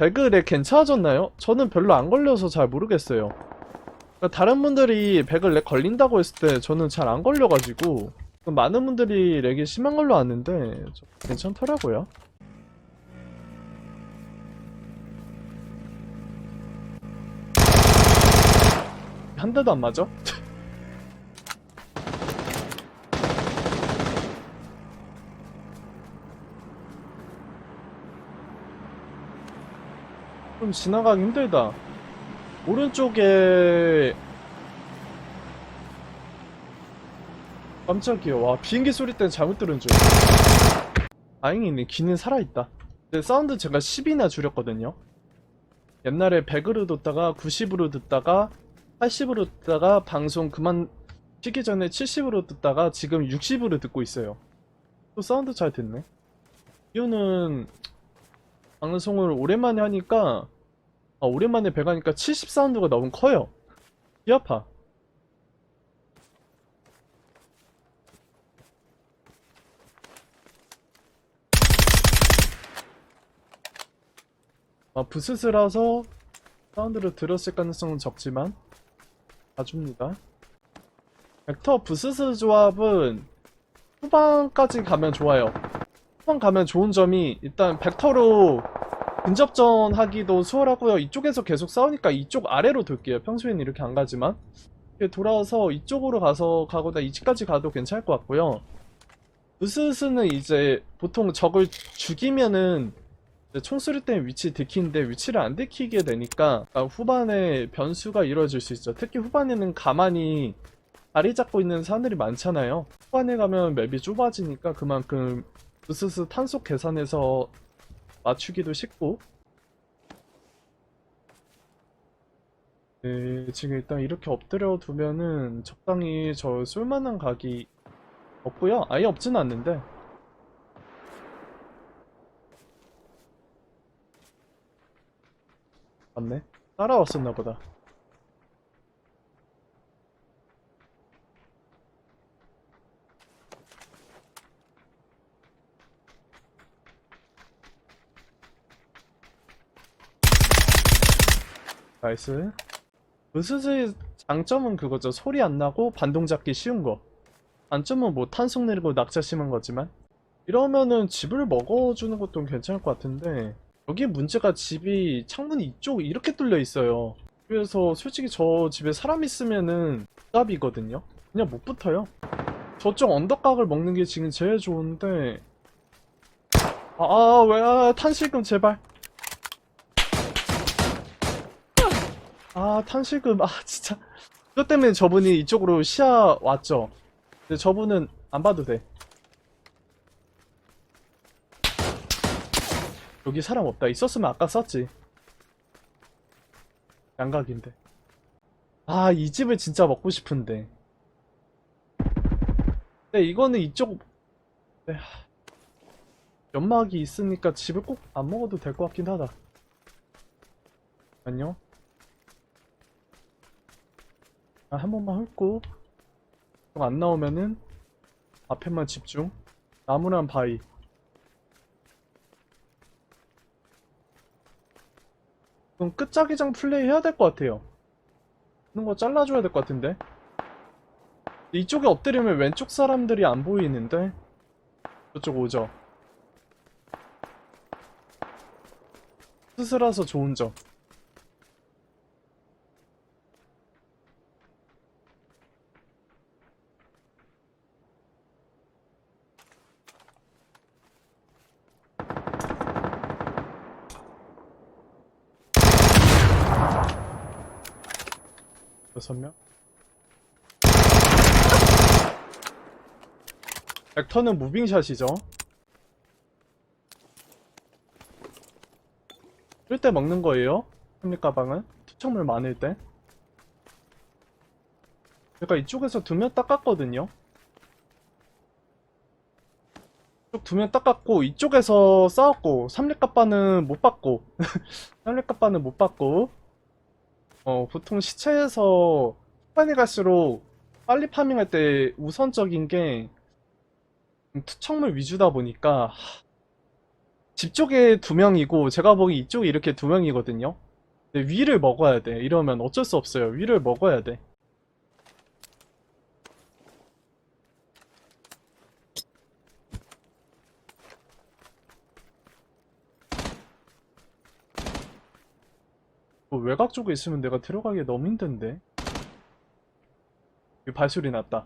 배글에 괜찮아졌나요? 저는 별로 안 걸려서 잘 모르겠어요. 그러니까 다른 분들이 배글 렉 걸린다고 했을 때 저는 잘 안 걸려가지고 많은 분들이 렉이 심한 걸로 아는데 좀 괜찮더라고요. 한 대도 안 맞아? 좀 지나가기 힘들다. 오른쪽에 깜짝이야. 와 비행기 소리 때문에 잘못 들은 줄. 다행이네. 귀는 살아있다. 근데 사운드 제가 10이나 줄였거든요. 옛날에 100으로 듣다가 90으로 듣다가 80으로 듣다가 방송 그만 쉬기 전에 70으로 듣다가 지금 60으로 듣고 있어요. 또 사운드 잘 듣네. 이유는 방송을 오랜만에 하니까 아, 오랜만에 배가니까 70 사운드가 너무 커요. 귀 아파. 아, 부스스라서 사운드를 들었을 가능성은 적지만 봐줍니다. 벡터 부스스 조합은 후반까지 가면 좋아요. 후반 가면 좋은 점이 일단 벡터로 근접전 하기도 수월하고요. 이쪽에서 계속 싸우니까 이쪽 아래로 돌게요. 평소에는 이렇게 안 가지만 돌아와서 이쪽으로 가서 가거나 이집까지 가도 괜찮을 것 같고요. 부스스는 이제 보통 적을 죽이면은 총소리 때문에 위치 들키는데 위치를 안 들키게 되니까 아, 후반에 변수가 이루어질 수 있죠. 특히 후반에는 가만히 자리 잡고 있는 사람들이 많잖아요. 후반에 가면 맵이 좁아지니까 그만큼 부스스 탄속 계산해서 맞추기도 쉽고 네, 지금 일단 이렇게 엎드려 두면은 적당히 저 쏠만한 각이 없고요. 아예 없진 않는데 맞네. 따라왔었나 보다. 나이스. 으스스의 장점은 그거죠. 소리 안 나고 반동 잡기 쉬운 거. 단점은 뭐 탄속 내리고 낙차 심한 거지만. 이러면은 집을 먹어주는 것도 괜찮을 것 같은데. 여기 문제가 집이 창문이 이쪽 이렇게 뚫려 있어요. 그래서 솔직히 저 집에 사람 있으면은 답이거든요. 그냥 못 붙어요. 저쪽 언덕각을 먹는 게 지금 제일 좋은데. 아, 아, 왜, 아, 탄실금 제발. 아, 탄실금, 아, 진짜. 그것 때문에 저분이 이쪽으로 시야 왔죠. 근데 저분은 안 봐도 돼. 여기 사람 없다. 있었으면 아까 썼지. 양각인데. 아, 이 집을 진짜 먹고 싶은데. 근데 이거는 이쪽, 네, 하. 연막이 있으니까 집을 꼭 안 먹어도 될 것 같긴 하다. 안녕? 아, 한 번만 훑고. 좀안 나오면은 앞에만 집중. 나무란 바위. 그럼 끝자기장 플레이 해야 될 것 같아요. 이런 거 잘라줘야 될 것 같은데. 이쪽에 엎드리면 왼쪽 사람들이 안 보이는데? 저쪽 오죠. 스스라서 좋은 점 여섯 명? 벡터는 무빙샷이죠. 뜰 때 먹는 거예요? 가방은? 투척물 많을 때? 제가 이쪽에서 두 명 닦았거든요. 이쪽 두 명 닦았고 이쪽에서 싸웠고 삼립 갑바는 못 받고 삼립 갑바는 못 받고 어, 보통 시체에서 후반에 갈수록 빨리 파밍할 때 우선적인 게 투척물 위주다 보니까 하, 집 쪽에 두 명이고 제가 보기 이쪽에 이렇게 두 명이거든요. 근데 위를 먹어야 돼. 이러면 어쩔 수 없어요. 위를 먹어야 돼. 외곽 쪽에 있으면 내가 들어가기 너무 힘든데. 여기 발소리 났다.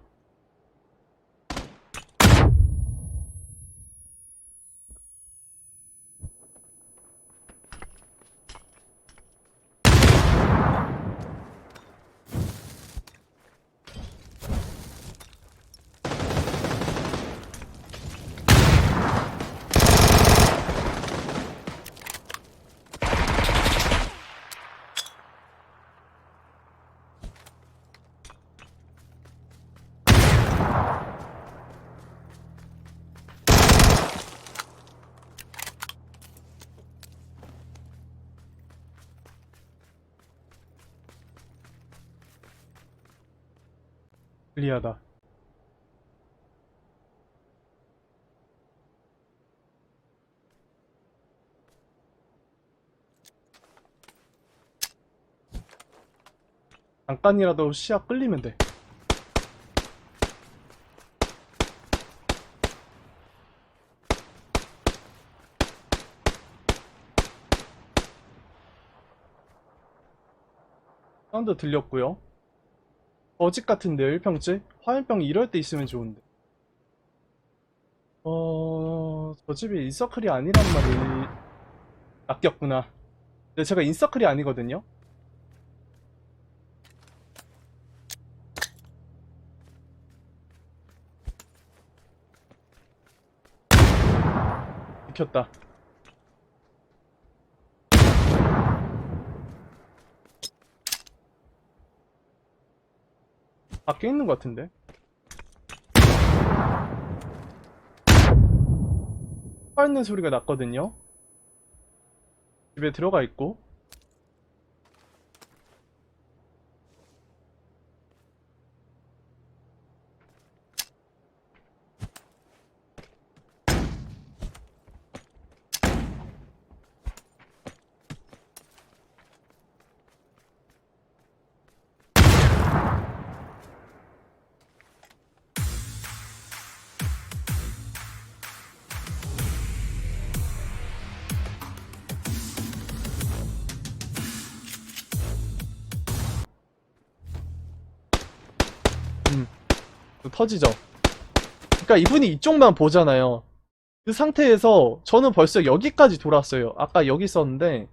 클리하다. 잠깐이라도 시야 끌리면 돼. 사운드 들렸고요. 어집 같은데 1평째? 화염병 이럴 때 있으면 좋은데. 어, 저 집이 인서클이 아니란 말이 낚였구나. 근데 제가 인서클이 아니거든요. 비켰다. 밖에 있는 것 같은데? 밟는 소리가 났거든요? 집에 들어가 있고 터지죠. 그러니까 이분이 이쪽만 보잖아요. 그 상태에서 저는 벌써 여기까지 돌았어요. 아까 여기 있었는데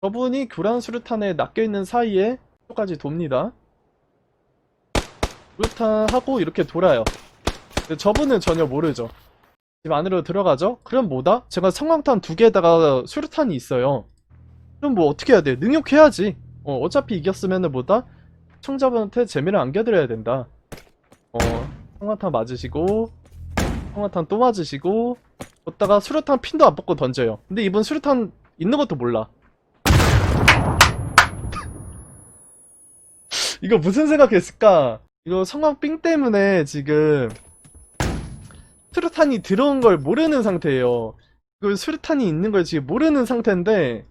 저분이 교란 수류탄에 낚여 있는 사이에 이쪽까지 돕니다. 수류탄 하고 이렇게 돌아요. 저분은 전혀 모르죠. 집 안으로 들어가죠? 그럼 뭐다? 제가 성광탄 두 개에다가 수류탄이 있어요. 그럼 뭐 어떻게 해야 돼? 능욕해야지. 어, 어차피 이겼으면은 뭐다? 청자분한테 재미를 안겨드려야 된다. 어, 성광탄 맞으시고, 성광탄 또 맞으시고, 걷다가 수류탄 핀도 안 뽑고 던져요. 근데 이분 수류탄 있는 것도 몰라. 이거 무슨 생각했을까? 이거 성광 삥 때문에 지금 수류탄이 들어온 걸 모르는 상태예요. 그 수류탄이 있는 걸 지금 모르는 상태인데,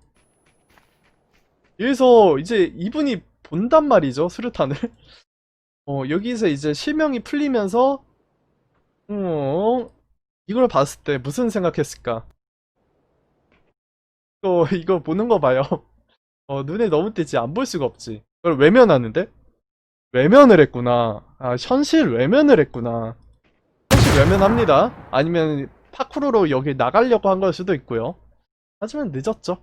여기서 이제 이분이 본단 말이죠, 수류탄을. 어, 여기서 이제 실명이 풀리면서, 어, 이걸 봤을 때 무슨 생각했을까? 이거, 이거 보는 거 봐요. 어, 눈에 너무 띄지. 안 볼 수가 없지. 이걸 외면하는데? 외면을 했구나. 아, 현실 외면을 했구나. 현실 외면합니다. 아니면 파쿠르로 여기 나가려고 한 걸 수도 있고요. 하지만 늦었죠.